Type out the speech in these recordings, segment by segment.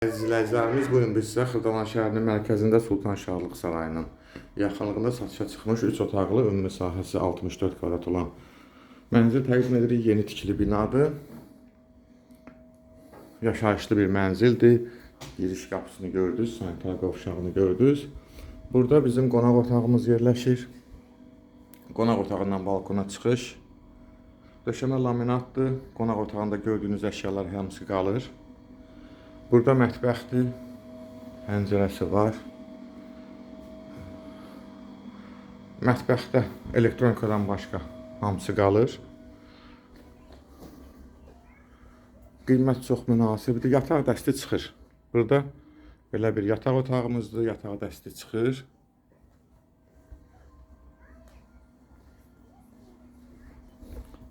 Əziz izləyicilərimiz, bu gün biz sizə Xırdalan şəhərinin mərkəzində Sultan Şahlıq Sarayının yaxınlığında satışa çıxmış 3 otaqlı ümumi sahəsi 64 kvadrat olan mənzil təqdim edirik. Yeni tikili binadır. Yaşayışlı bir mənzildir. Giriş qapısını gördünüz, sanitar qovşağını gördünüz. Burada bizim qonaq otağımız yerləşir. Qonaq otağından balkona çıxış. Döşəmə laminatdır. Qonaq otağında gördüyünüz əşyalar hamısı qalır. Burada mətbəxdir. Pəncərəsi var. Mətbəxdə elektronikadan başqa hamısı qalır. Qiymət çox münasibdir. Yataq dəsti çıxır. Burada belə bir yataq otağımızdır. Yataq dəsti çıxır.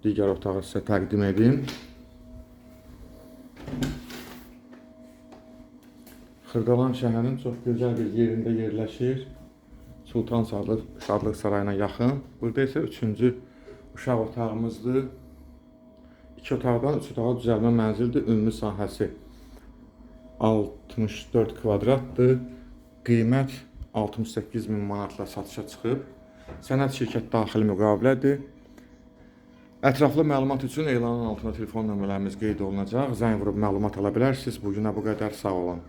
Digər otağı sizə təqdim edim. Xırdalan şəhərinin çox gözəl bir yerində yerləşir. Sultan Sadlıq Şadlıq sarayına yaxın. Burada isə üçüncü uşaq otağımızdır. İki otaqdan üç otağa düzəlmə mənzildir. Ümumi sahəsi 64 kvadratdır. Qiymət 68 min manatla satışa çıxıb. Sənəd şirkət daxili müqavilədir. Ətraflı məlumat üçün elanın altında telefon nömrələrimiz qeyd olunacaq. Zəng vurub məlumat ala bilərsiniz. Bu günə bu qədər. Sağ olun.